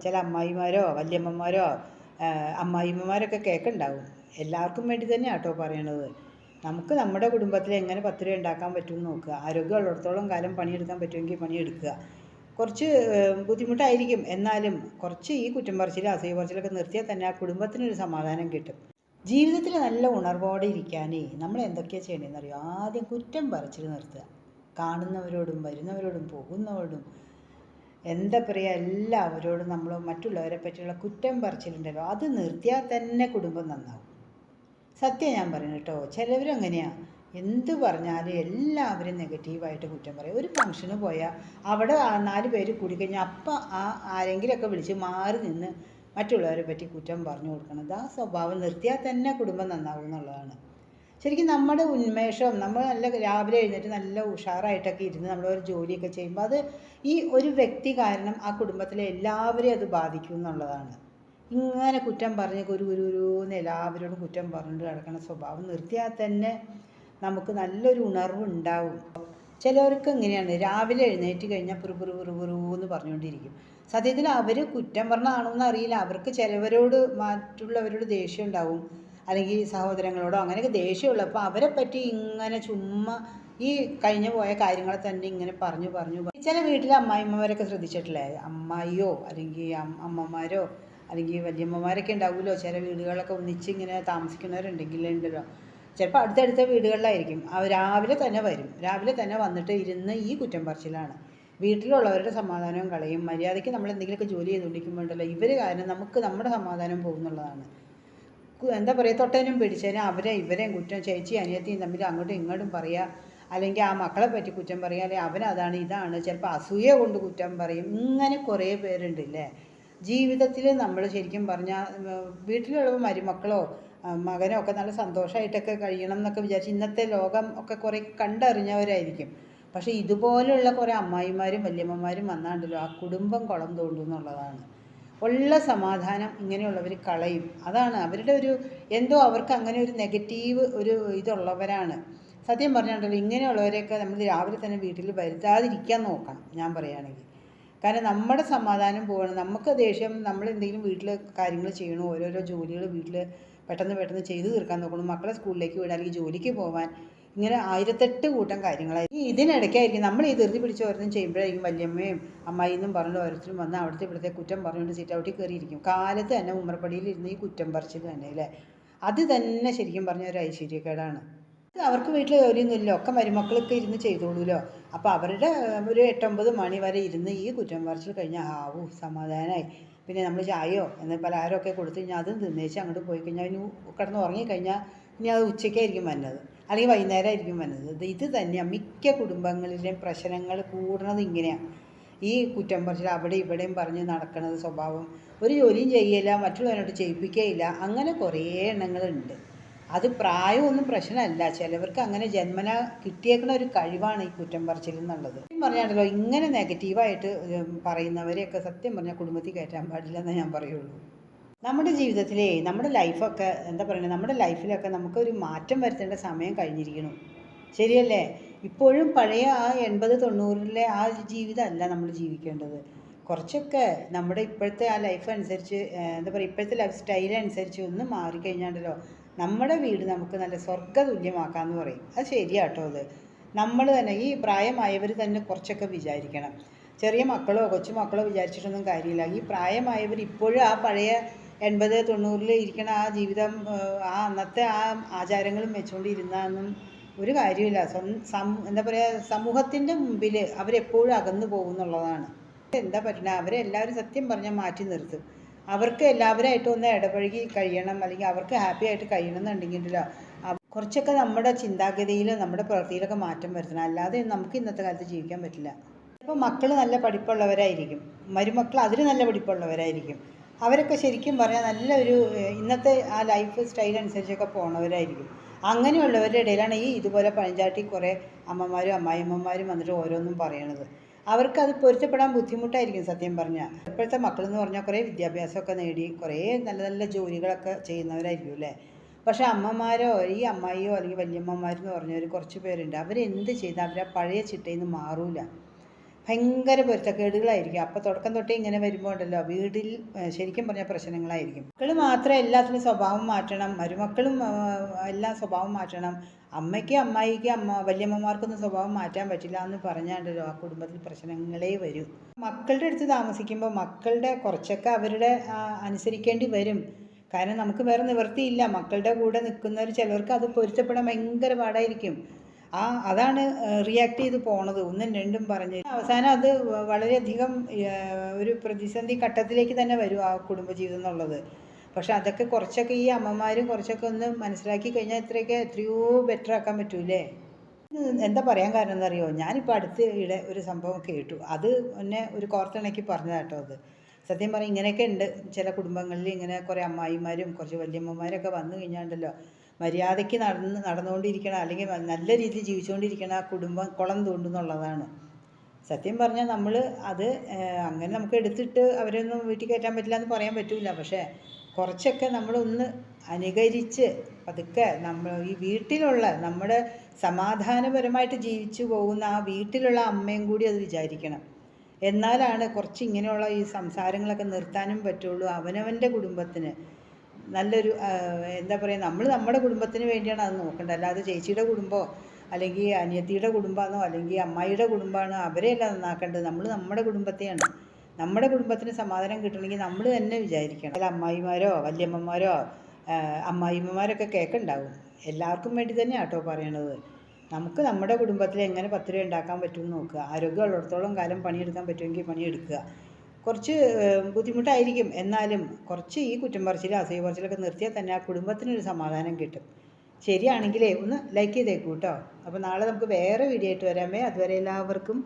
ചില അമ്മായിമാരോ വല്യമ്മമാരോ അമ്മായിമ്മമാരൊക്കെ കേൾക്കുണ്ടാവും എല്ലാവർക്കും വേണ്ടി തന്നെ ആട്ടോ പറയണത്. നമുക്ക് നമ്മുടെ കുടുംബത്തിൽ എങ്ങനെ പത്ത് രൂപ ഉണ്ടാക്കാൻ പറ്റുമെന്ന് നോക്കുക. ആരോഗ്യമുള്ളിടത്തോളം കാലം പണിയെടുക്കാൻ പറ്റുമെങ്കിൽ പണിയെടുക്കുക. കുറച്ച് ബുദ്ധിമുട്ടായിരിക്കും. എന്നാലും കുറച്ച് ഈ കുറ്റം പറച്ചിൽ അസൂയ പറച്ചിലൊക്കെ നിർത്തിയാൽ തന്നെ ആ കുടുംബത്തിനൊരു സമാധാനം കിട്ടും. ജീവിതത്തിൽ നല്ല ഉണർവോടെ ഇരിക്കാനേ നമ്മൾ എന്തൊക്കെയാണ് ചെയ്യേണ്ടതെന്ന് അറിയോ ആദ്യം കുറ്റം പറച്ചിൽ നിർത്തുക. കാണുന്നവരോടും വരുന്നവരോടും പോകുന്നവരോടും എന്താ പറയുക എല്ലാവരോടും നമ്മൾ മറ്റുള്ളവരെ പറ്റിയുള്ള കുറ്റം പറച്ചിലുണ്ടല്ലോ അത് നിർത്തിയാൽ തന്നെ കുടുംബം നന്നാവും. സത്യം ഞാൻ പറയുന്നു കേട്ടോ ചിലവരങ്ങനെയാണ് എന്ത് പറഞ്ഞാലും എല്ലാവരും നെഗറ്റീവായിട്ട് കുറ്റം പറയും. ഒരു ഫംഗ്ഷന് പോയാൽ അവിടെ നാല് പേര് കൂടിക്കഴിഞ്ഞാൽ അപ്പം ആ ആരെങ്കിലുമൊക്കെ വിളിച്ച് മാറി നിന്ന് മറ്റുള്ളവരെ പറ്റി കുറ്റം പറഞ്ഞു കൊടുക്കണം. ആ സ്വഭാവം നിർത്തിയാൽ തന്നെ കുടുംബം നന്നാവും എന്നുള്ളതാണ്. ശരിക്കും നമ്മുടെ ഉന്മേഷം നമ്മൾ നല്ല രാവിലെ എഴുന്നേറ്റ് നല്ല ഉഷാറായിട്ടൊക്കെ ഇരുന്ന് നമ്മൾ ഒരു ജോലിയൊക്കെ ചെയ്യുമ്പോൾ അത് ഈ ഒരു വ്യക്തി കാരണം ആ കുടുംബത്തിലെ എല്ലാവരെയും അത് ബാധിക്കും എന്നുള്ളതാണ്. ഇങ്ങനെ കുറ്റം പറഞ്ഞ് ഒരു ഒരു എന്ന് എല്ലാവരോടും കുറ്റം പറഞ്ഞിട്ട് കിടക്കണ സ്വഭാവം നിർത്തിയാൽ തന്നെ നമുക്ക് നല്ലൊരു ഉണർവ് ഉണ്ടാവും ചിലവർക്ക് ഇങ്ങനെയാണ് രാവിലെ എഴുന്നേറ്റ് കഴിഞ്ഞാൽ പുറു പുറു പുറു പുറു എന്ന് പറഞ്ഞുകൊണ്ടിരിക്കും. സത്യത്തിൽ അവർ കുറ്റം പറഞ്ഞാണോ എന്ന് അറിയില്ല. അവർക്ക് ചിലവരോട് മറ്റുള്ളവരോട് ദേഷ്യം ഉണ്ടാവും. അല്ലെങ്കിൽ സഹോദരങ്ങളോടോ അങ്ങനെയൊക്കെ ദേഷ്യമുള്ളൂ. അപ്പോൾ അവരെ പറ്റി ഇങ്ങനെ ചുമ്മാ ഈ കഴിഞ്ഞു പോയ കാര്യങ്ങളെ തന്നെ ഇങ്ങനെ പറഞ്ഞു പറഞ്ഞു. ചില വീട്ടിലെ അമ്മായിമ്മമാരൊക്കെ ശ്രദ്ധിച്ചിട്ടില്ലേ? അമ്മായിയോ അല്ലെങ്കിൽ അമ്മമാരോ അല്ലെങ്കിൽ വലിയമ്മമാരൊക്കെ ഉണ്ടാവുമല്ലോ? ചില വീടുകളൊക്കെ ഒന്നിച്ച് ഇങ്ങനെ താമസിക്കുന്നവരുണ്ടെങ്കിൽ ഉണ്ടല്ലോ. ചിലപ്പോൾ അടുത്തടുത്ത വീടുകളിലായിരിക്കും. അവർ രാവിലെ തന്നെ വരും. രാവിലെ തന്നെ വന്നിട്ട് ഇരുന്ന് ഈ കുറ്റം പറച്ചിലാണ്. വീട്ടിലുള്ളവരുടെ സമാധാനവും കളയും. മര്യാദയ്ക്ക് നമ്മൾ എന്തെങ്കിലുമൊക്കെ ജോലി ചെയ്തുകൊണ്ടിരിക്കുമ്പോൾ ഉണ്ടല്ലോ ഇവർ കാരണം നമുക്ക് നമ്മുടെ സമാധാനം പോകുന്നുള്ളതാണ്. എന്താ പറയുക തൊട്ടേനും പിടിച്ചേനും. അവരെ ഇവരെയും കുറ്റം ചേച്ചി അനിയത്തിയും തമ്മിൽ അങ്ങോട്ടും ഇങ്ങോട്ടും പറയുക അല്ലെങ്കിൽ ആ മക്കളെ പറ്റി കുറ്റം പറയുക അല്ലെങ്കിൽ അവനതാണ് ഇതാണ്. ചിലപ്പോൾ അസൂയ കൊണ്ട് കുറ്റം പറയും. ഇങ്ങനെ കുറേ പേരുണ്ടല്ലേ ജീവിതത്തിൽ നമ്മൾ ശരിക്കും പറഞ്ഞാൽ വീട്ടിലുള്ള മരുമക്കളോ മകനോ ഒക്കെ നല്ല സന്തോഷമായിട്ടൊക്കെ കഴിയണം എന്നൊക്കെ വിചാരിച്ച് ഇന്നത്തെ ലോകം ഒക്കെ കുറേ കണ്ടറിഞ്ഞവരായിരിക്കും. പക്ഷേ ഇതുപോലെയുള്ള കുറേ അമ്മായിമാരും വല്യമ്മമാരും വന്നാണ്ടല്ലോ ആ കുടുംബം കുളം തോണ്ടും എന്നുള്ളതാണ്. ഉള്ള സമാധാനം ഇങ്ങനെയുള്ളവർ കളയും. അതാണ് അവരുടെ ഒരു എന്തോ അവർക്ക് അങ്ങനെ ഒരു നെഗറ്റീവ് ഒരു ഇതുള്ളവരാണ്. സത്യം പറഞ്ഞിട്ടുണ്ടല്ലോ ഇങ്ങനെയുള്ളവരെയൊക്കെ നമ്മൾ രാവിലെ തന്നെ വീട്ടിൽ വരുത്താതിരിക്കാൻ നോക്കണം ഞാൻ പറയുകയാണെങ്കിൽ കാരണം നമ്മുടെ സമാധാനം പോകണം നമുക്ക് ദേഷ്യം നമ്മൾ എന്തെങ്കിലും വീട്ടിൽ കാര്യങ്ങൾ ചെയ്യണോ ഓരോരോ ജോലികൾ വീട്ടിൽ പെട്ടെന്ന് പെട്ടെന്ന് ചെയ്തു തീർക്കാൻ നോക്കണം. മക്കളെ സ്കൂളിലേക്ക് വിടാൻ അല്ലെങ്കിൽ ജോലിക്ക് പോകാൻ ഇങ്ങനെ ആയിരത്തെട്ട് കൂട്ടം കാര്യങ്ങളായി ഈ ഇതിനിടയ്ക്കായിരിക്കും നമ്മൾ ഈ ധൃതി പിടിച്ച് ഓരോന്നും ചെയ്യുമ്പോഴായിരിക്കും വല്യമ്മയും അമ്മായി എന്നും പറഞ്ഞിട്ട് ഓരോരുത്തരും വന്ന് അവിടുത്തെ ഇവിടുത്തെ കുറ്റം പറഞ്ഞുകൊണ്ട് സീറ്റ് ഔട്ടിൽ കയറിയിരിക്കും. കാലത്ത് തന്നെ ഉമ്മറപ്പടിയിൽ ഇരുന്ന് ഈ കുറ്റം പറിച്ചത് തന്നെ അല്ലേ? അത് തന്നെ ശരിക്കും പറഞ്ഞ ഒരു ഐശ്വര്യക്കേടാണ്. അവർക്ക് വീട്ടിൽ ജോലിയൊന്നുമില്ല. ഒക്കെ മരുമക്കളൊക്കെ ഇരുന്ന് ചെയ്തോളൂലോ? അപ്പോൾ അവരുടെ ഒരു എട്ടൊമ്പത് മണി വരെ ഇരുന്ന് ഈ കുറ്റം പറിച്ചിൽ കഴിഞ്ഞാൽ ആവൂ സമാധാനമായി പിന്നെ നമ്മൾ ചായയോ എന്ന് പലഹാരമൊക്കെ കൊടുത്തു കഴിഞ്ഞാൽ അതും തിന്നേച്ച് അങ്ങോട്ട് പോയി കഴിഞ്ഞാൽ അതിന് കിടന്ന് ഉറങ്ങിക്കഴിഞ്ഞാൽ ഇനി അത് ഉച്ചയ്ക്കായിരിക്കും വന്നത്. അല്ലെങ്കിൽ വൈകുന്നേരമായിരിക്കും വന്നത്. ഇത് തന്നെയാണ് മിക്ക കുടുംബങ്ങളിലെയും പ്രശ്നങ്ങൾ കൂടുന്നത് ഇങ്ങനെയാണ് ഈ കുറ്റം പറച്ചിൽ അവിടെ ഇവിടെയും പറഞ്ഞ് നടക്കുന്നത് സ്വഭാവം. ഒരു ജോലിയും ചെയ്യില്ല മറ്റുള്ളവരോട് ചെയ്യിപ്പിക്കുകയില്ല. അങ്ങനെ കുറേ എണ്ണങ്ങളുണ്ട്. അത് പ്രായമൊന്നും പ്രശ്നമല്ല. ചിലവർക്ക് അങ്ങനെ ജന്മന കിട്ടിയേക്കുന്ന ഒരു കഴിവാണ് ഈ കുറ്റം പറച്ചിൽ എന്നുള്ളത്. പറഞ്ഞാണല്ലോ ഇങ്ങനെ നെഗറ്റീവായിട്ട് പറയുന്നവരെയൊക്കെ സത്യം പറഞ്ഞാൽ കുടുംബത്തിൽ കയറ്റാൻ പാടില്ല എന്നേ ഞാൻ പറയുള്ളൂ. നമ്മുടെ ജീവിതത്തിലെ നമ്മുടെ ലൈഫൊക്കെ എന്താ പറയുക നമ്മുടെ ലൈഫിലൊക്കെ നമുക്കൊരു മാറ്റം വരുത്തേണ്ട സമയം കഴിഞ്ഞിരിക്കുന്നു. ശരിയല്ലേ? ഇപ്പോഴും പഴയ ആ എൺപത് തൊണ്ണൂറിലെ ആ ജീവിതമല്ല നമ്മൾ ജീവിക്കേണ്ടത്. കുറച്ചൊക്കെ നമ്മുടെ ഇപ്പോഴത്തെ ആ ലൈഫ് അനുസരിച്ച് എന്താ പറയുക ഇപ്പോഴത്തെ ലൈഫ് സ്റ്റൈൽ അനുസരിച്ച് ഒന്ന് മാറിക്കഴിഞ്ഞാണ്ടല്ലോ നമ്മുടെ വീട് നമുക്ക് നല്ല സ്വർഗ തുല്യമാക്കാമെന്ന് പറയും. അത് ശരിയാട്ടോ അത്. നമ്മൾ തന്നെ ഈ പ്രായമായവർ തന്നെ കുറച്ചൊക്കെ വിചാരിക്കണം. ചെറിയ മക്കളോ കൊച്ചുമക്കളോ വിചാരിച്ചിട്ടൊന്നും കാര്യമില്ല. ഈ പ്രായമായവർ ഇപ്പോഴും ആ പഴയ എൺപത് തൊണ്ണൂറിൽ ഇരിക്കണ ആ ജീവിതം ആ അന്നത്തെ ആ ആചാരങ്ങളും വെച്ചുകൊണ്ടിരുന്നാന്നും ഒരു കാര്യമില്ല എന്താ പറയുക സമൂഹത്തിന്റെ മുമ്പിൽ അവരെപ്പോഴും അകന്നു പോകുന്നുള്ളതാണ്. എന്താ പറ്റണ? അവരെല്ലാവരും സത്യം പറഞ്ഞാൽ മാറ്റി നിർത്തും. അവർക്ക് എല്ലാവരായിട്ടും ഒന്ന് ഇടപഴകി കഴിയണം അല്ലെങ്കിൽ അവർക്ക് ഹാപ്പി ആയിട്ട് കഴിയണം എന്നുണ്ടെങ്കിലോ കുറച്ചൊക്കെ നമ്മുടെ ചിന്താഗതിയിലും നമ്മുടെ പ്രവൃത്തിയിലൊക്കെ മാറ്റം വരുത്തണം. അല്ലാതെ നമുക്ക് ഇന്നത്തെ കാലത്ത് ജീവിക്കാൻ പറ്റില്ല. ഇപ്പോൾ മക്കൾ നല്ല പഠിപ്പുള്ളവരായിരിക്കും. മരുമക്കൾ അതിൽ നല്ല പഠിപ്പുള്ളവരായിരിക്കും. അവരൊക്കെ ശരിക്കും പറഞ്ഞാൽ നല്ലൊരു ഇന്നത്തെ ആ ലൈഫ് സ്റ്റൈൽ അനുസരിച്ചൊക്കെ പോണവരായിരിക്കും. അങ്ങനെയുള്ളവരുടെ ഇടയിലാണ് ഈ ഇതുപോലെ പഴഞ്ചാട്ടി കുറേ അമ്മമാരും അമ്മായിമ്മമാരും വന്നിട്ട് ഓരോന്നും പറയണത്. അവർക്കത് പൊരുത്തപ്പെടാൻ ബുദ്ധിമുട്ടായിരിക്കും സത്യം പറഞ്ഞാൽ ഇപ്പോഴത്തെ മക്കൾ എന്ന് പറഞ്ഞാൽ കുറേ വിദ്യാഭ്യാസമൊക്കെ നേടി കുറേ നല്ല നല്ല ജോലികളൊക്കെ ചെയ്യുന്നവരായിരിക്കും അല്ലേ? പക്ഷേ അമ്മമാരോ ഈ അമ്മായിയോ അല്ലെങ്കിൽ വല്യമ്മമാരെന്ന് പറഞ്ഞവർ കുറച്ച് പേരുണ്ട്. അവരെന്ത് ചെയ്താൽ അവർ ആ പഴയ ചിട്ടയിൽ നിന്ന് മാറൂല. ഭയങ്കര പൊരുത്തക്കേടുകളായിരിക്കും. അപ്പോൾ തുടക്കം തൊട്ടേ ഇങ്ങനെ വരുമ്പോൾ ഉണ്ടല്ലോ വീട്ടിൽ ശരിക്കും പറഞ്ഞ പ്രശ്നങ്ങളായിരിക്കും. മക്കൾ മാത്രം എല്ലാത്തിനും സ്വഭാവം മാറ്റണം. മരുമക്കളും എല്ലാ സ്വഭാവം മാറ്റണം. അമ്മയ്ക്ക് അമ്മായിക്ക് അമ്മ വല്യമ്മമാർക്കൊന്നും സ്വഭാവം മാറ്റാൻ പറ്റില്ല എന്ന് പറഞ്ഞാണ്ടല്ലോ ആ കുടുംബത്തിൽ പ്രശ്നങ്ങളേ വരൂ. മക്കളുടെ അടുത്ത് താമസിക്കുമ്പോൾ മക്കളുടെ കുറച്ചൊക്കെ അവരുടെ അനുസരിക്കേണ്ടി വരും. കാരണം നമുക്ക് വേറെ നിവൃത്തിയില്ല. മക്കളുടെ കൂടെ നിൽക്കുന്നവർ ചിലർക്ക് അത് പൊരുത്തപ്പെടാൻ ഭയങ്കര പാടായിരിക്കും. ആ അതാണ് റിയാക്ട് ചെയ്ത് പോണത്. ഒന്നും രണ്ടും പറഞ്ഞ്. അവസാനം അത് വളരെയധികം ഒരു പ്രതിസന്ധി ഘട്ടത്തിലേക്ക് തന്നെ വരും ആ കുടുംബജീവിതം എന്നുള്ളത്. പക്ഷെ അതൊക്കെ കുറച്ചൊക്കെ ഈ അമ്മമാരും കുറച്ചൊക്കെ ഒന്ന് മനസ്സിലാക്കി കഴിഞ്ഞാൽ ഇത്രയൊക്കെ എത്രയോ ബെറ്റർ ആക്കാൻ പറ്റൂലേ എന്താ പറയാൻ കാരണം എന്നറിയോ? ഞാനിപ്പോൾ അടുത്ത ഇവിടെ ഒരു സംഭവം കേട്ടു. അത് എന്നെ ഒരു കോർത്തിണക്കി പറഞ്ഞതാട്ടോ അത്. സത്യം പറഞ്ഞാൽ ഇങ്ങനെയൊക്കെ ഉണ്ട്. ചില കുടുംബങ്ങളിൽ ഇങ്ങനെ കുറേ അമ്മായിമാരും കുറച്ച് വല്യമ്മമാരൊക്കെ വന്നു കഴിഞ്ഞാണ്ടല്ലോ മര്യാദയ്ക്ക് നടന്ന് നടന്നുകൊണ്ടിരിക്കണം അല്ലെങ്കിൽ നല്ല രീതിയിൽ ജീവിച്ചുകൊണ്ടിരിക്കണം ആ കുടുംബം കുളം തോണ്ടുന്നുള്ളതാണ്. സത്യം പറഞ്ഞാൽ നമ്മൾ അത് അങ്ങനെ നമുക്ക് എടുത്തിട്ട് അവരൊന്നും വീട്ടിൽ കയറ്റാൻ പറ്റില്ല എന്ന് പറയാൻ പറ്റില്ല പക്ഷേ കുറച്ചൊക്കെ നമ്മളൊന്ന് അനുകരിച്ച് പതുക്കെ നമ്മൾ ഈ വീട്ടിലുള്ള നമ്മുടെ സമാധാനപരമായിട്ട് ജീവിച്ചു പോകുന്ന ആ വീട്ടിലുള്ള അമ്മയും കൂടി അത് വിചാരിക്കണം. എന്നാലാണ് കുറച്ച് ഇങ്ങനെയുള്ള ഈ സംസാരങ്ങളൊക്കെ നിർത്താനും പറ്റുള്ളൂ അവനവന്റെ കുടുംബത്തിന്. നല്ലൊരു എന്താ പറയുക നമ്മൾ നമ്മുടെ കുടുംബത്തിന് വേണ്ടിയാണ് അത് നോക്കേണ്ടത് അല്ലാതെ ചേച്ചിയുടെ കുടുംബമോ അല്ലെങ്കിൽ അനിയത്തിയുടെ കുടുംബമാണോ അല്ലെങ്കിൽ അമ്മായിയുടെ കുടുംബമാണോ അവരെയല്ല നന്നാക്കേണ്ടത്. നമ്മൾ നമ്മുടെ കുടുംബത്തെയാണ്. നമ്മുടെ കുടുംബത്തിന് സമാധാനം കിട്ടണമെങ്കിൽ നമ്മൾ തന്നെ വിചാരിക്കണം. അല്ല അമ്മായിമാരോ വല്യമ്മമാരോ അമ്മായിമ്മമാരൊക്കെ കേൾക്കുണ്ടാവും എല്ലാവർക്കും വേണ്ടി തന്നെ ആട്ടോ പറയണത്. നമുക്ക് നമ്മുടെ കുടുംബത്തിൽ എങ്ങനെ പത്ത് രൂപ ഉണ്ടാക്കാൻ പറ്റുമെന്ന് നോക്കുക. ആരോഗ്യമുള്ളിടത്തോളം കാലം പണിയെടുക്കാൻ പറ്റുമെങ്കിൽ പണിയെടുക്കുക. കുറച്ച് ബുദ്ധിമുട്ടായിരിക്കും. എന്നാലും കുറച്ച് ഈ കുറ്റം പറച്ചിലും അസൂയ പറച്ചിലൊക്കെ നിർത്തിയാൽ തന്നെ ആ കുടുംബത്തിനൊരു സമാധാനം കിട്ടും. ശരിയാണെങ്കിലേ ഒന്ന് ലൈക്ക് ചെയ്തേക്കൂ കേട്ടോ അപ്പോൾ നാളെ നമുക്ക് വേറെ വീഡിയോ ആയിട്ട് വരാമേ. അതുവരെ എല്ലാവർക്കും